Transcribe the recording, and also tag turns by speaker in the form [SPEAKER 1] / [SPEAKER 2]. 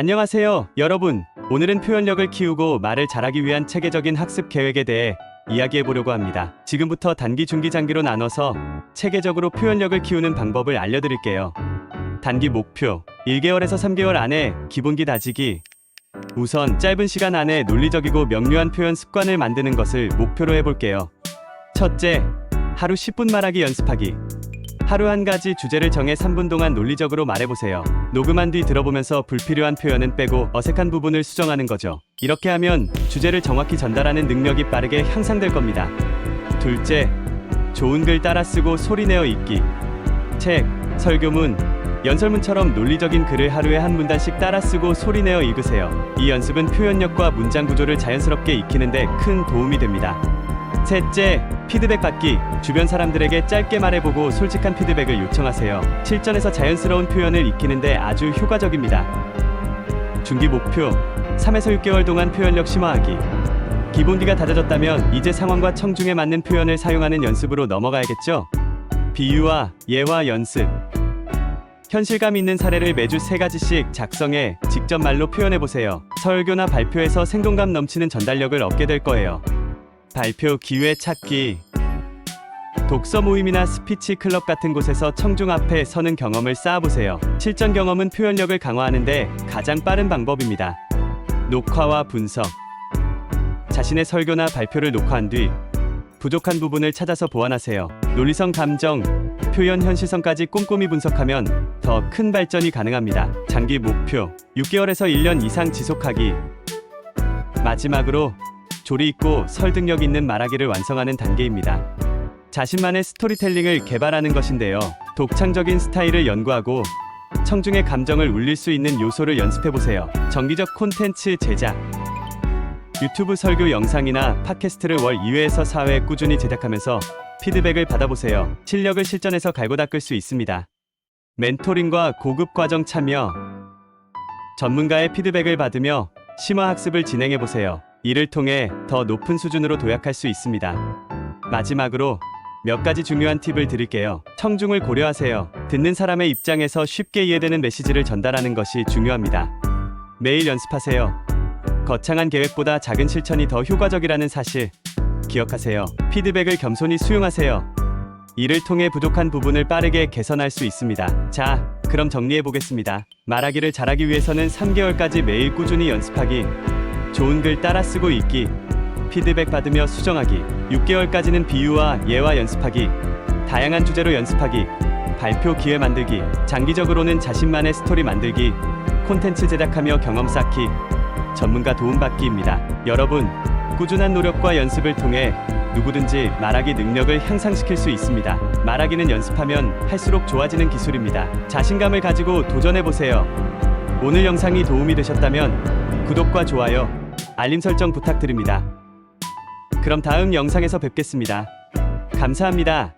[SPEAKER 1] 안녕하세요, 여러분. 오늘은 표현력을 키우고 말을 잘하기 위한 체계적인 학습 계획에 대해 이야기해 보려고 합니다. 지금부터 단기, 중기, 장기로 나눠서 체계적으로 표현력을 키우는 방법을 알려드릴게요. 단기 목표 1개월에서 3개월 안에 기본기 다지기. 우선 짧은 시간 안에 논리적이고 명료한 표현 습관을 만드는 것을 목표로 해볼게요. 첫째, 하루 10분 말하기 연습하기. 하루 한 가지 주제를 정해 3분 동안 논리적으로 말해보세요. 녹음한 뒤 들어보면서 불필요한 표현은 빼고 어색한 부분을 수정하는 거죠. 이렇게 하면 주제를 정확히 전달하는 능력이 빠르게 향상될 겁니다. 둘째, 좋은 글 따라 쓰고 소리내어 읽기. 책, 설교문, 연설문처럼 논리적인 글을 하루에 한 문단씩 따라 쓰고 소리내어 읽으세요. 이 연습은 표현력과 문장 구조를 자연스럽게 익히는데 큰 도움이 됩니다. 셋째, 피드백 받기. 주변 사람들에게 짧게 말해보고 솔직한 피드백을 요청하세요. 실전에서 자연스러운 표현을 익히는데 아주 효과적입니다. 중기 목표 3에서 6개월 동안 표현력 심화하기. 기본기가 다져졌다면 이제 상황과 청중에 맞는 표현을 사용하는 연습으로 넘어가야겠죠? 비유와 예화 연습. 현실감 있는 사례를 매주 세 가지씩 작성해 직접 말로 표현해 보세요. 설교나 발표에서 생동감 넘치는 전달력을 얻게 될 거예요. 발표 기회 찾기. 독서 모임이나 스피치 클럽 같은 곳에서 청중 앞에 서는 경험을 쌓아보세요. 실전 경험은 표현력을 강화하는데 가장 빠른 방법입니다. 녹화와 분석. 자신의 설교나 발표를 녹화한 뒤 부족한 부분을 찾아서 보완하세요. 논리성 감정, 표현 현실성까지 꼼꼼히 분석하면 더 큰 발전이 가능합니다. 장기 목표 6개월에서 1년 이상 지속하기. 마지막으로 조리 있고 설득력 있는 말하기를 완성하는 단계입니다. 자신만의 스토리텔링을 개발하는 것인데요. 독창적인 스타일을 연구하고 청중의 감정을 울릴 수 있는 요소를 연습해 보세요. 정기적 콘텐츠 제작. 유튜브 설교 영상이나 팟캐스트를 월 2회에서 4회 꾸준히 제작하면서 피드백을 받아보세요. 실력을 실전에서 갈고 닦을 수 있습니다. 멘토링과 고급 과정 참여. 전문가의 피드백을 받으며 심화 학습을 진행해 보세요. 이를 통해 더 높은 수준으로 도약할 수 있습니다. 마지막으로 몇 가지 중요한 팁을 드릴게요. 청중을 고려하세요. 듣는 사람의 입장에서 쉽게 이해되는 메시지를 전달하는 것이 중요합니다. 매일 연습하세요. 거창한 계획보다 작은 실천이 더 효과적이라는 사실 기억하세요. 피드백을 겸손히 수용하세요. 이를 통해 부족한 부분을 빠르게 개선할 수 있습니다. 자, 그럼 정리해 보겠습니다. 말하기를 잘하기 위해서는 3개월까지 매일 꾸준히 연습하기, 좋은 글 따라 쓰고 읽기, 피드백 받으며 수정하기, 6개월까지는 비유와 예화 연습하기, 다양한 주제로 연습하기, 발표 기회 만들기, 장기적으로는 자신만의 스토리 만들기, 콘텐츠 제작하며 경험 쌓기, 전문가 도움받기입니다. 여러분, 꾸준한 노력과 연습을 통해 누구든지 말하기 능력을 향상시킬 수 있습니다. 말하기는 연습하면 할수록 좋아지는 기술입니다. 자신감을 가지고 도전해 보세요. 오늘 영상이 도움이 되셨다면 구독과 좋아요, 알림 설정 부탁드립니다. 그럼 다음 영상에서 뵙겠습니다. 감사합니다.